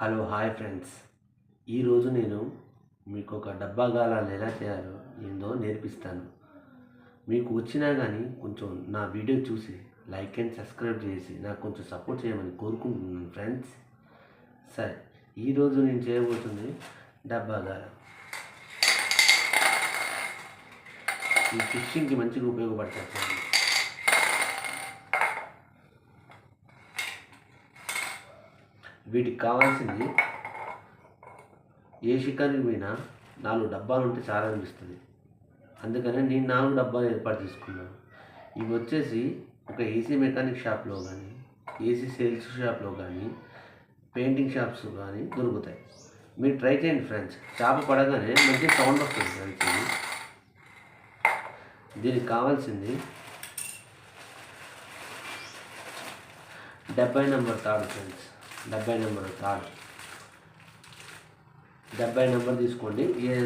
Hello hi friends. ఈరోజు నేను మీకు ఒక డబ్బా గాలాలు ఎలా చేయాలో ఏందో నేర్పిస్తాను. మీకు వచ్చినా కానీ కొంచెం నా వీడియో చూసి లైక్ అండ్ సబ్స్క్రైబ్ చేసి నాకు కొంచెం సపోర్ట్ చేయమని కోరుకుంటున్నాను ఫ్రెండ్స్. సరే ఈరోజు నేను చేయబోతుంది డబ్బా గాలం ఈ ఫిషింగ్కి మంచిగా ఉపయోగపడతాయి ఫ్రెండ్స్ వీటికి కావాల్సింది ఏ షికారికి మీద నాలుగు డబ్బాలు ఉంటే చాలా అనిపిస్తుంది. అందుకనే నేను నాలుగు డబ్బాలు ఏర్పాటు చేసుకున్నాను. ఇవి వచ్చేసి ఒక ఏసీ మెకానిక్ షాప్లో కానీ ఏసీ సేల్స్ షాప్లో కానీ పెయింటింగ్ షాప్స్ కానీ దొరుకుతాయి. మీరు ట్రై చేయండి ఫ్రెండ్స్. చేప పడగానే మంచి సౌండ్ వస్తుంది ఫ్రెండ్స్ ఇది. దీనికి కావాల్సింది డెబ్బై నెంబర్ తాడు ఫ్రెండ్స్. డెబ్బై నెంబర్ తాడు డెబ్బై నెంబర్ తీసుకోండి. ఏ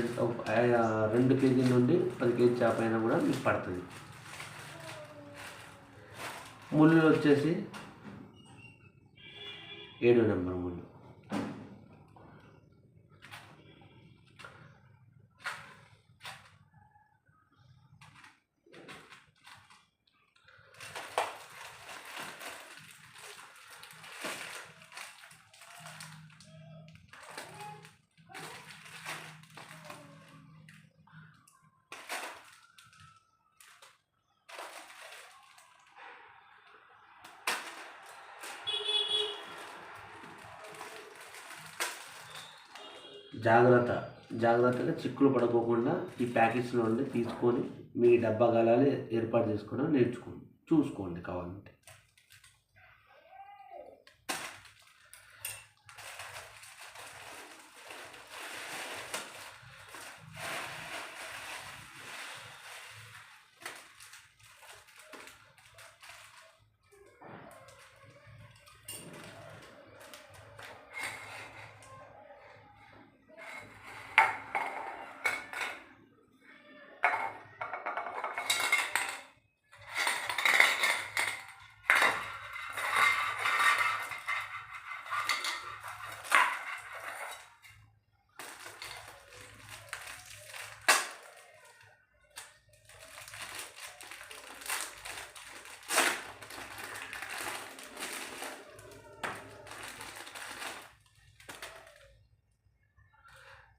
రెండు కేజీల నుండి పది కేజీ చేప అయినా కూడా మీకు పడుతుంది. ముళ్ళు వచ్చేసి ఏడు నెంబర్ ముళ్ళు. జాగ్రత్త. జాగ్రత్తగా చిక్కులు పడుకోకుండా ఈ ప్యాకెట్స్లో ఉండి తీసుకొని మీ డబ్బా గలాలు ఏర్పాటు చేసుకోవడం నేర్చుకోండి. చూసుకోండి కావాలంటే.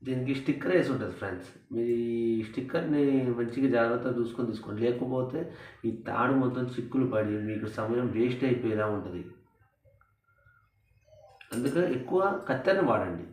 దీనికి స్టిక్కర్ వేసి ఉంటుంది ఫ్రెండ్స్. మీరు ఈ స్టిక్కర్ని మంచిగా జాగ్రత్తగా చూసుకొని తీసుకోండి. లేకపోతే ఈ తాడు మొత్తం చిక్కులు పడి మీకు సమయం వేస్ట్ అయిపోయేలా ఉంటుంది. అందుకే ఎక్కువ కత్తెరని వాడండి.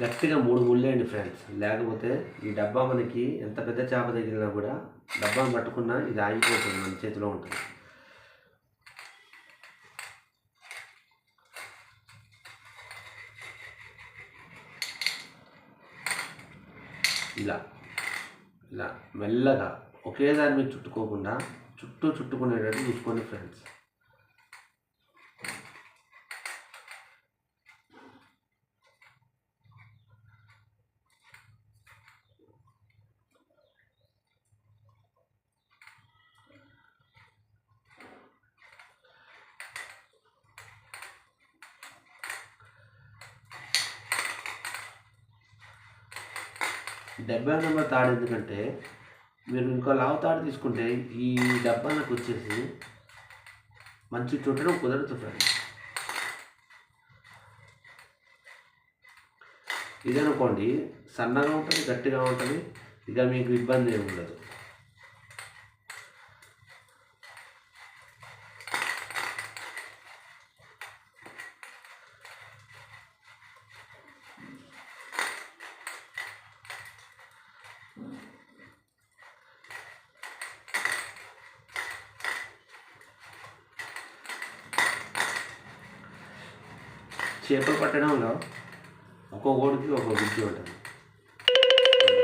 గట్టిగా మూడు ముళ్ళేయండి ఫ్రెండ్స్ లేకపోతే ఈ డబ్బా మనకి ఎంత పెద్ద చేప తగిలినా కూడా డబ్బా పట్టుకున్నా ఇది ఆగిపోతుంది మన చేతిలో ఉంటుంది. ఇలా ఇలా మెల్లగా ఒకే దాని మీద చుట్టుకోకుండా చుట్టూ చుట్టుకునేటట్టు చూసుకోండి ఫ్రెండ్స్ డెబ్బై నెంబర్ తాడు ఎందుకంటే మీరు ఇంకో లావు తాడు తీసుకుంటే ఈ డబ్బా నాకు వచ్చేసి మంచి చుట్టడం కుదరదు ఫ్రెండ్స్. ఇదనుకోండి సన్నగా ఉంటుంది గట్టిగా ఉంటుంది ఇక మీకు ఇబ్బంది ఏమి ఉండదు. చేపలు పట్టడంలో ఒక్కో ఓడికి ఒక్కో బుద్ధి ఉంటుంది.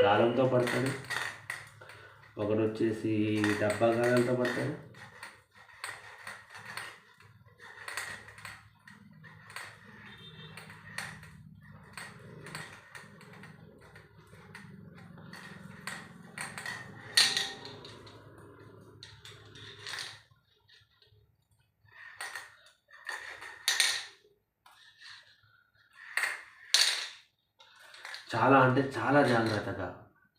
గాలంతో పడతాడు. ఒకడు వచ్చేసి డబ్బా గాలంతో పడతాడు. చాలా అంటే చాలా జాగ్రత్తగా.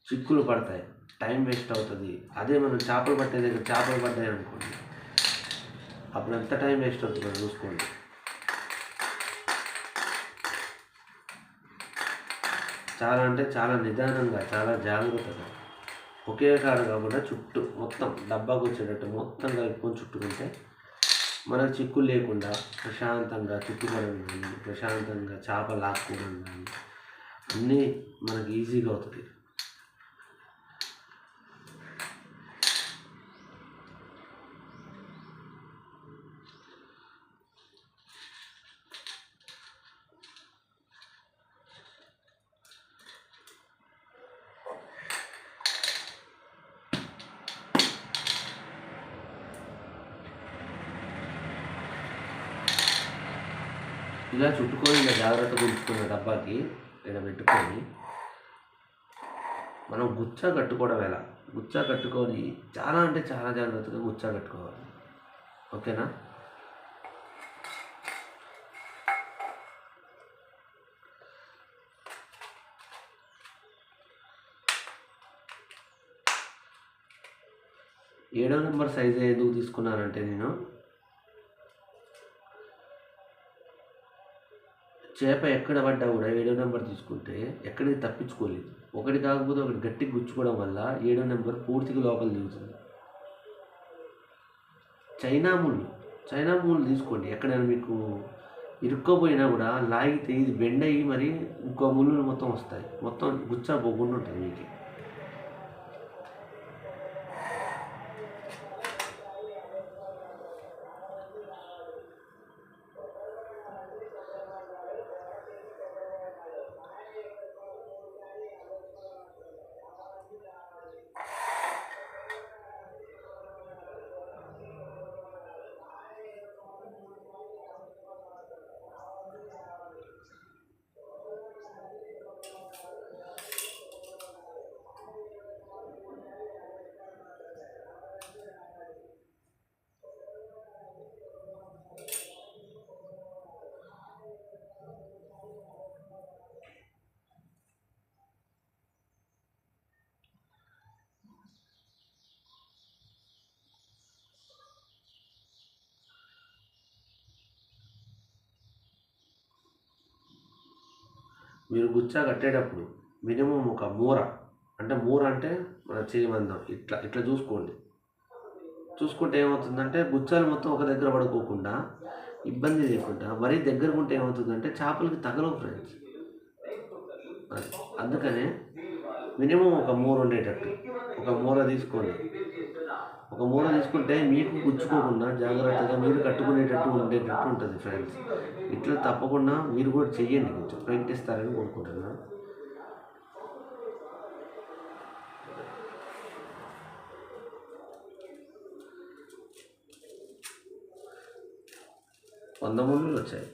చిక్కులు పడతాయి. టైం వేస్ట్ అవుతుంది. అదే మనం చేపలు పట్టే దగ్గర చేపలు పడ్డాయి అనుకోండి. అప్పుడు ఎంత టైం వేస్ట్ అవుతుందో చూసుకోండి. చాలా అంటే చాలా నిదానంగా చాలా జాగ్రత్తగా. ఒకే కాడ కాకుండా చుట్టూ మొత్తం డబ్బాకు వచ్చేటట్టు మొత్తం కలుపుకొని చుట్టుకుంటే మనకు చిక్కులు లేకుండా ప్రశాంతంగా చుట్టుకోవడం కానీ ప్రశాంతంగా చేప లాక్కోవడం కానీ అన్నీ మనకి ఈజీగా అవుతుంది ఇలా చుట్టుకొని ఇలా జాగ్రత్తగా ఉంచుకున్న డబ్బాకి ఇలా పెట్టుకొని మనం గుచ్చ కట్టుకోవడం ఎలా? గుచ్చ కట్టుకొని చాలా అంటే చాలా జాగ్రత్తగా గుచ్చ కట్టుకోవాలి. ఓకేనా? ఏడో నెంబర్ సైజ్ ఎందుకు తీసుకున్నానంటే నేను చేప ఎక్కడ పడ్డా కూడా ఏడో నెంబర్ తీసుకుంటే ఎక్కడికి తప్పించుకోలేదు. ఒకటి కాకపోతే ఒకటి గట్టి గుచ్చుకోవడం వల్ల ఏడో నెంబర్ పూర్తిగా లోపల దిగుతుంది. చైనా ముళ్ళు. చైనా ముళ్ళు తీసుకోండి. ఎక్కడైనా మీకు ఇరుక్కోపోయినా కూడా లాగితే ఇది బెండ్ అయ్యి మరి ఇంకో ముళ్ళు మొత్తం వస్తాయి. మొత్తం గుచ్చా పోకుండా ఉంటుంది మీకు. మీరు గుచ్చా కట్టేటప్పుడు మినిమం ఒక మూర అంటే మూర అంటే మన చేయమందం ఇట్లా ఇట్లా చూసుకోండి. చూసుకుంటే ఏమవుతుందంటే గుచ్చాలు మొత్తం ఒక దగ్గర పడుకోకుండా ఇబ్బంది లేకుండా మరీ దగ్గరకు ఉంటే ఏమవుతుందంటే చేపలకి తగలవు ఫ్రెండ్స్ అందుకనే మినిమం ఒక మూర ఉండేటట్టు. ఒక మూర తీసుకోండి. ఒక మూల తీసుకుంటే మీకు గుచ్చుకోకుండా జాగ్రత్తగా మీరు కట్టుకునేటట్టు ఉండేటట్టు ఉంటుంది ఫ్రెండ్స్ ఇట్లా తప్పకుండా మీరు కూడా చెయ్యండి కొంచెం. ప్రయత్నిస్తారని కోరుకుంటున్నాను వంద మూలలు వచ్చాయి.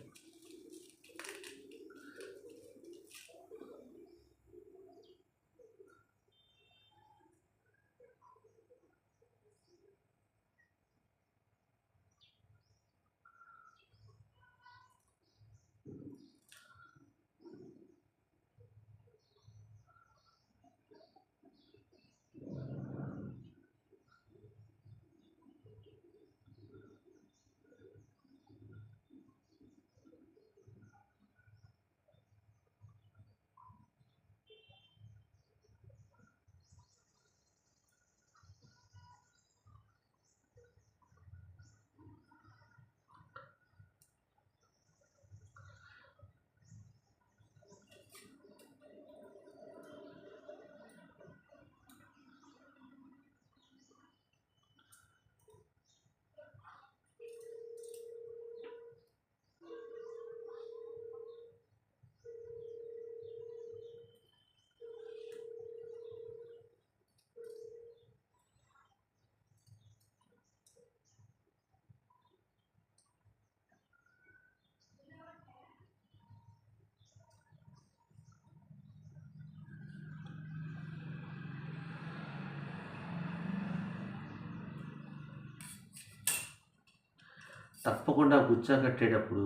తప్పకుండా గుచ్చా కట్టేటప్పుడు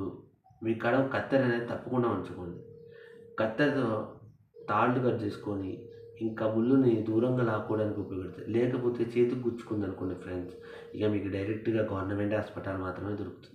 మీ కడ కత్తెర అనేది తప్పకుండా ఉంచుకోండి. కత్తెరతో తాళ్ళు కట్ చేసుకొని ఇంకా ముళ్ళుని దూరంగా లాక్కోవడానికి ఉపయోగపడుతుంది. లేకపోతే చేతికి గుచ్చుకుంది అనుకోండి ఫ్రెండ్స్ ఇక మీకు డైరెక్ట్గా గవర్నమెంట్ హాస్పిటల్ మాత్రమే దొరుకుతుంది.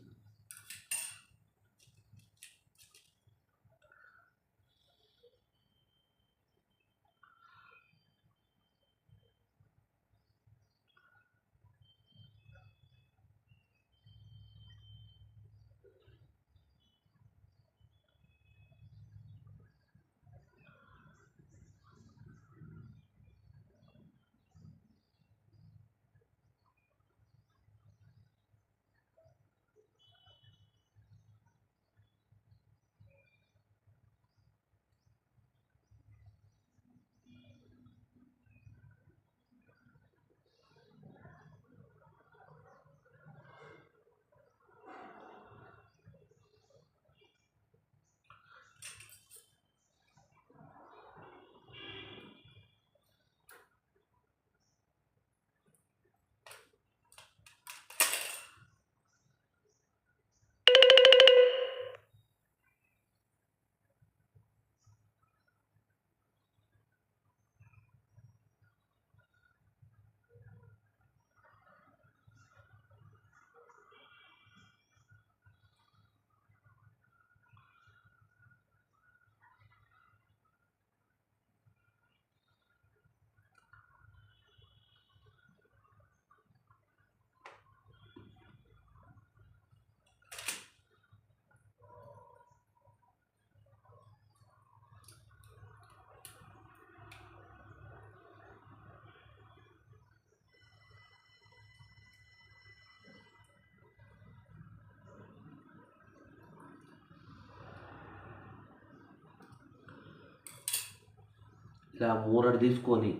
ఇలా మూరడు తీసుకొని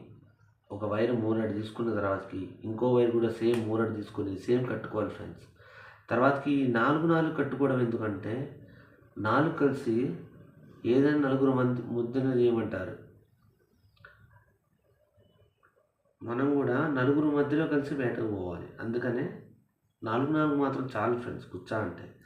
ఒక వైర్ మూరడు తీసుకున్న తర్వాతకి ఇంకో వైర్ కూడా సేమ్ మూరడు తీసుకొని సేమ్ కట్టుకోవాలి ఫ్రెండ్స్ తర్వాతకి నాలుగు నాలుగు కట్టుకోవడం ఎందుకంటే నాలుగు కలిసి ఏదైనా నలుగురు మంది ముద్దన చేయమంటారు. మనం కూడా నలుగురు మధ్యలో కలిసి బయటకు పోవాలి. అందుకనే నాలుగు నాలుగు మాత్రం చాలు ఫ్రెండ్స్ కూర్చా అంటే.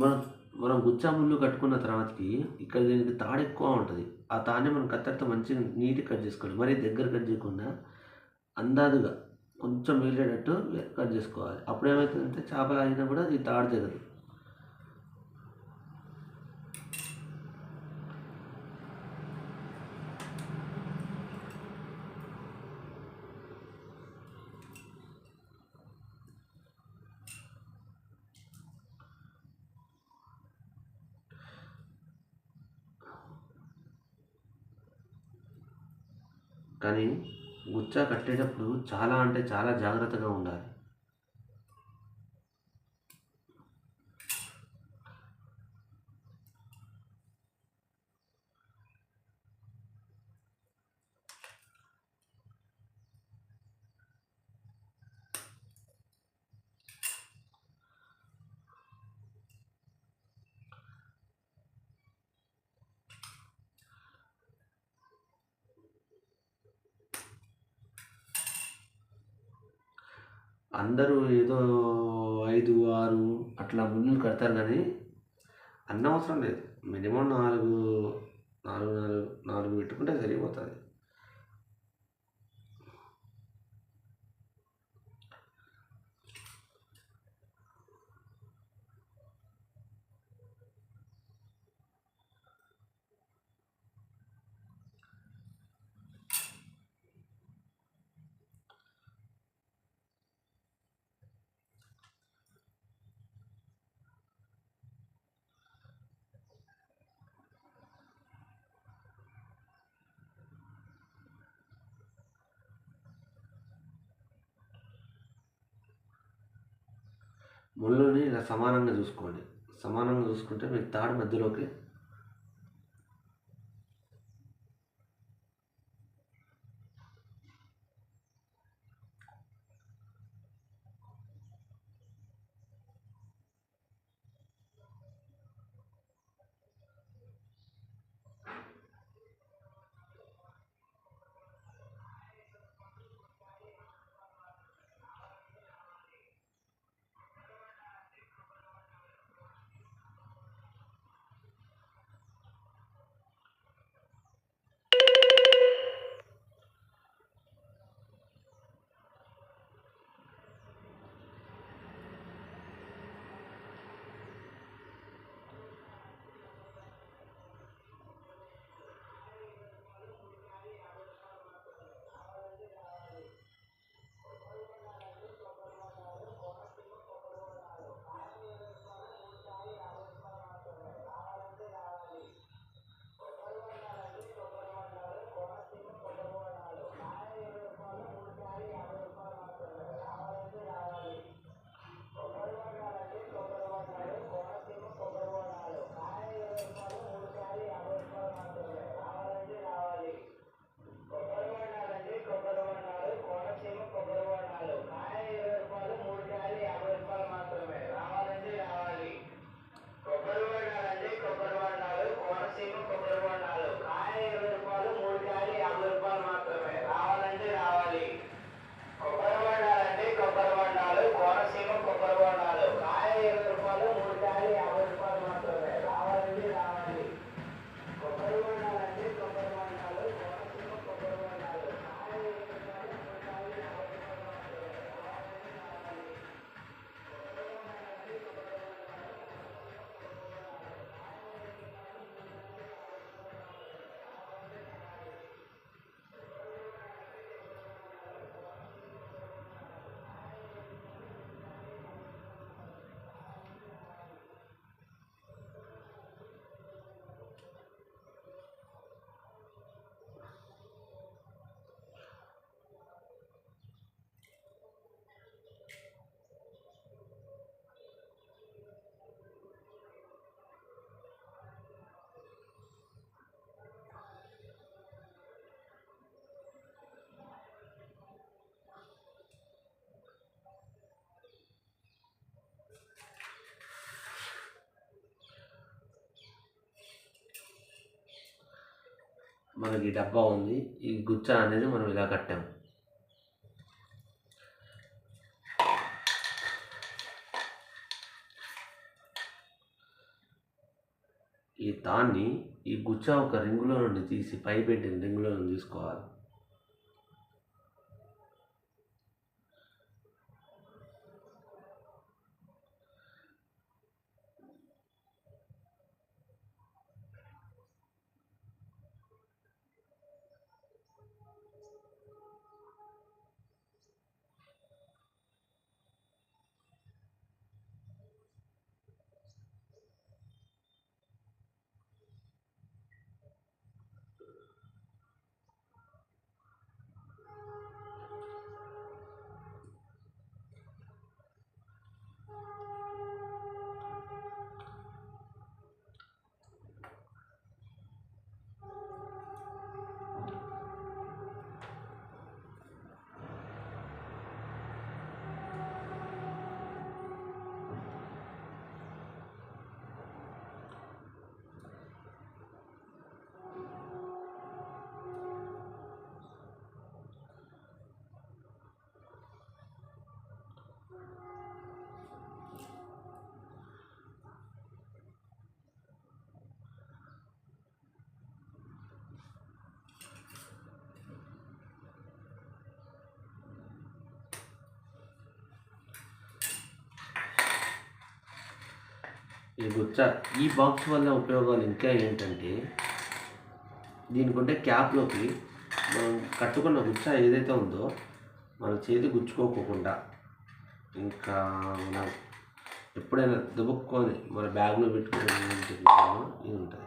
మనం మనం గుచ్చా ముళ్ళు కట్టుకున్న తర్వాతకి ఇక్కడ దీనికి తాడు ఎక్కువ ఉంటుంది. ఆ తాడే మనం కత్తెరతో మంచిగా నీట్గా కట్ చేసుకోవాలి. మరీ దగ్గర కట్ చేయకుండా అందాదుగా కొంచెం మిగిలేటట్టు కట్ చేసుకోవాలి. అప్పుడు ఏమవుతుందంటే చేపలు ఆగినా కూడా ఈ తాడు తెగదు కానీ గుచ్చా కట్టేటప్పుడు చాలా అంటే చాలా జాగ్రత్తగా ఉండాలి. అందరూ ఏదో ఐదు ఆరు అట్లా ముళ్ళు కడతారు కానీ అన్నవసరం లేదు. మినిమం నాలుగు నాలుగు నాలుగు నాలుగు పెట్టుకుంటే సరిపోతుంది. ముళ్ళుని ఇలా సమానంగా చూసుకోండి. సమానంగా చూసుకుంటే మీకు తాడు మధ్యలోకి మనకి డబ్బా ఉంది. ఈ గుచ్చ అనేది మనం ఇలా కట్టాం. ఈ తాన్ని ఈ గుచ్చ ఒక రింగులో నుండి తీసి పై పెట్టిన రింగులో నుండి తీసుకోవాలి. ఇది గుచ్చ. ఈ బాక్స్ వల్ల ఉపయోగాలు ఇంకా ఏంటంటే దీనికంటే క్యాప్లోకి మనం కట్టుకున్న గుచ్చ ఏదైతే ఉందో మన చేతి గుచ్చుకోకుండా ఇంకా మనం ఎప్పుడైనా దుబుక్కొని మన బ్యాగ్లో పెట్టుకుని ఇది ఉంటుంది.